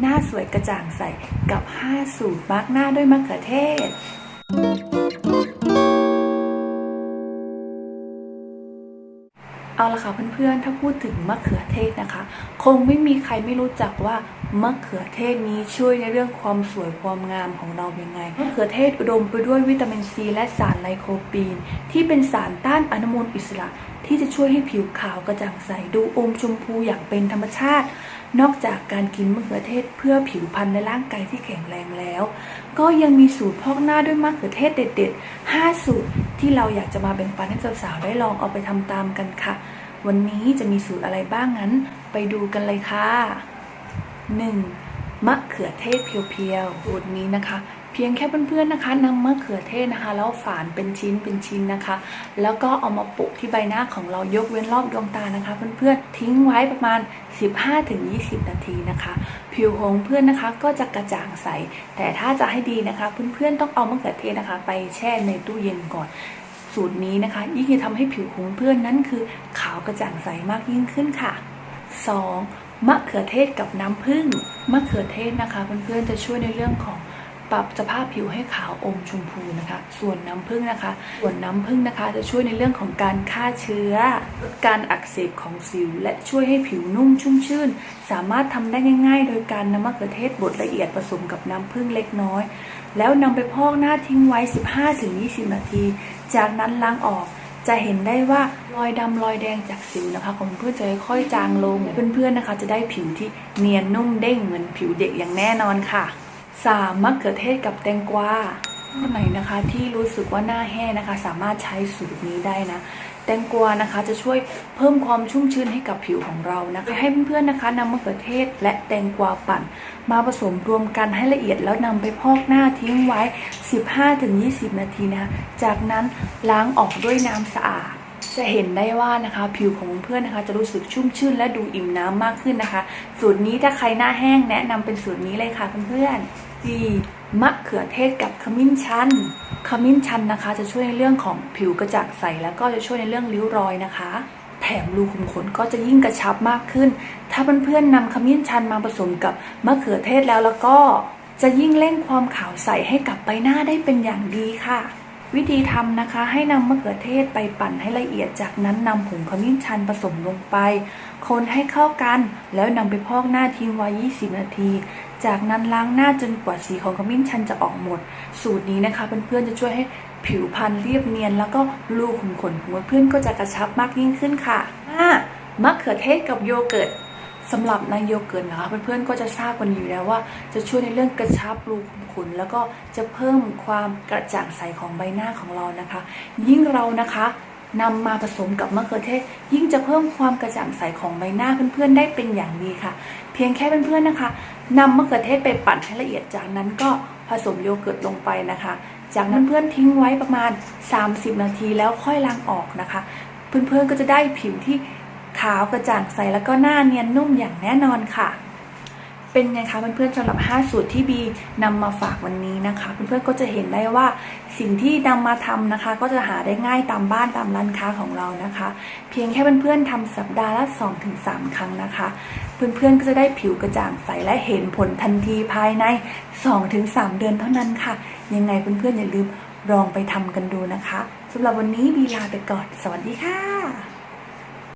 หน้าสวยกระจ่างใสกับ 5 สูตรมาร์กหน้าด้วยมะเขือเทศ เอาละค่ะเพื่อนๆ ถ้าพูดถึงมะเขือเทศนะคะ คงไม่มีใครไม่รู้จักว่ามะเขือเทศนี้ช่วยในเรื่องความสวยความงามของเรายังไง มะเขือเทศอุดมไปด้วยวิตามินซีและสารไลโคปีน ที่เป็นสารต้านอนุมูลอิสระ ที่จะช่วยให้ผิวขาวกระจ่างใสดูอมชมพูอย่างเป็นธรรมชาติ นอกจากการกินมะเขือเทศเพื่อผิวพรรณในร่างกายที่แข็งแรงแล้ว ก็ยังมีสูตรพอกหน้าด้วยมะเขือเทศเด็ด ๆ 5 สูตรที่เราอยากจะมาแบ่งปันให้สาวๆได้ลองเอาไปทำตามกันค่ะ วันนี้จะมีสูตรอะไรบ้างนั้น ไปดูกันเลยค่ะ 1. มะเขือเทศเพียวๆสูตรนี้นะคะ พียงแค่เพื่อนๆนะคะนำมะเขือเทศนะคะแล้วฝานเป็นชิ้นเป็นชิ้นนะคะ แล้วก็เอามาโปะที่ใบหน้าของเรายกเว้นรอบดวงตานะคะ เพื่อนๆทิ้งไว้ประมาณ 15-20 นาทีนะคะ ผิวของเพื่อนนะคะก็จะกระจ่างใส แต่ถ้าจะให้ดีนะคะ เพื่อนๆต้องเอามะเขือเทศนะคะ ไปแช่ในตู้เย็นก่อนสูตรนี้นะคะ ยิ่งจะทำให้ผิวของเพื่อนนั้นคือขาวกระจ่างใสมากยิ่งขึ้นค่ะ 2. มะเขือเทศกับน้ำผึ้งมะเขือเทศนะคะ เพื่อนๆจะช่วยในเรื่องของ ปรับสภาพผิวให้ขาวอมชมพูนะคะ ส่วนน้ำผึ้งนะคะ ส่วนน้ำผึ้งนะคะ จะช่วยในเรื่องของการฆ่าเชื้อลดการอักเสบของสิว และช่วยให้ผิวนุ่มชุ่มชื่น สามารถทำได้ง่าย ๆ โดยการนำมะเขือเทศบดละเอียดผสมกับน้ำผึ้งเล็กน้อย แล้วนำไปพอกหน้าทิ้งไว้ 15-20 นาที จากนั้นล้างออกจะเห็นได้ว่ารอยดำรอยแดงจากสิวนะคะของเพื่อนจะค่อยจางลง เพื่อนๆนะคะ จะได้ผิวที่เนียนนุ่มเด้งเหมือนผิวเด็กอย่างแน่นอนค่ะ 3. มะเขือเทศกับแตงกวาคนไหนนะคะที่รู้สึกว่าหน้าแห้งนะคะ สามารถใช้สูตรนี้ได้นะ แตงกวานะคะจะช่วยเพิ่มความชุ่มชื้นให้กับผิวของเรานะคะให้เพื่อนๆนะคะนำมะเขือเทศและแตงกวาปั่น มาผสมรวมกันให้ละเอียดแล้วนำไปพอกหน้าทิ้งไว้ 15-20 นาทีนะคะจากนั้นล้างออกด้วยน้ำสะอาดจะเห็นได้ว่านะคะผิวของเพื่อนนะคะ จะรู้สึกชุ่มชื่นและดูอิ่มน้ำมากขึ้นนะคะ สูตรนี้ถ้าใครหน้าแห้งแนะนำเป็นสูตรนี้เลยค่ะเพื่อนๆีมะเขือเทศกับขมิ้นชัน ขมิ้นชันนะคะ จะช่วยในเรื่องของผิวกระจ่างใส แล้วก็จะช่วยในเรื่องริ้วรอยนะคะ แถมรูขุมขนก็จะยิ่งกระชับมากขึ้น ถ้าเพื่อนๆนำขมิ้นชันมาผสมกับมะเขือเทศแล้วแล้วก็จะยิ่งเร่งความขาวใสให้กับใบหน้าได้เป็นอย่างดีค่ะ วิธีทำนะคะ ให้นำมะเขือเทศไปปั่นให้ละเอียดจากนั้นนำผงขมิ้นชันผสมลงไป คนให้เข้ากัน แล้วนำไปพอกหน้าทิ้งไว้ 20 นาที จากนั้นล้างหน้าจนกว่าสีของขมิ้นชันจะออกหมด สูตรนี้นะคะเพื่อนๆจะช่วยให้ผิวพรรณเรียบเนียน แล้วก็รูขุมขนของเพื่อนก็จะกระชับมากยิ่งขึ้นค่ะ 5. มะเขือเทศกับโยเกิร์ต สำหรับในโยเกิร์ตนะคะเพื่อนๆก็จะทราบกันอยู่แล้วว่า จะช่วยในเรื่องกระชับรูขุมขนแล้วก็จะเพิ่มความกระจ่างใสของใบหน้าของเรานะคะ ยิ่งเรานะคะนำมาผสมกับมะเขือเทศ ยิ่งจะเพิ่มความกระจ่างใสของใบหน้าเพื่อนๆได้เป็นอย่างดีค่ะ เพียงแค่เพื่อนๆนะคะนำมะเขือเทศไปปั่นให้ละเอียดจากนั้นก็ผสมโยเกิร์ตลงไปนะคะ จากนั้นเพื่อนทิ้งไว้ประมาณ 30 นาทีแล้วค่อยล้างออกนะคะ เพื่อนๆก็จะได้ผิวที่ ขาวกระจ่างใสแล้วก็หน้าเนียนนุ่มอย่างแน่นอนค่ะ เป็นไงคะเพื่อนๆสำหรับ 5 สูตรที่บีนำมาฝากวันนี้นะคะเพื่อนๆก็จะเห็นได้ว่าสิ่งที่นำมาทำนะคะ ก็จะหาได้ง่ายตามบ้านตามร้านค้าของเรานะคะ เพียงแค่เพื่อนๆทำสัปดาห์ละ 2-3 ครั้งนะคะ เพื่อนๆก็จะได้ผิวกระจ่างใสและเห็นผลทันทีภายใน 2-3 เดือนเท่านั้นค่ะ ยังไงเพื่อนๆอย่าลืมลองไปทำกันดูนะคะสำหรับวันนี้บีลาไปก่อน สวัสดีค่ะ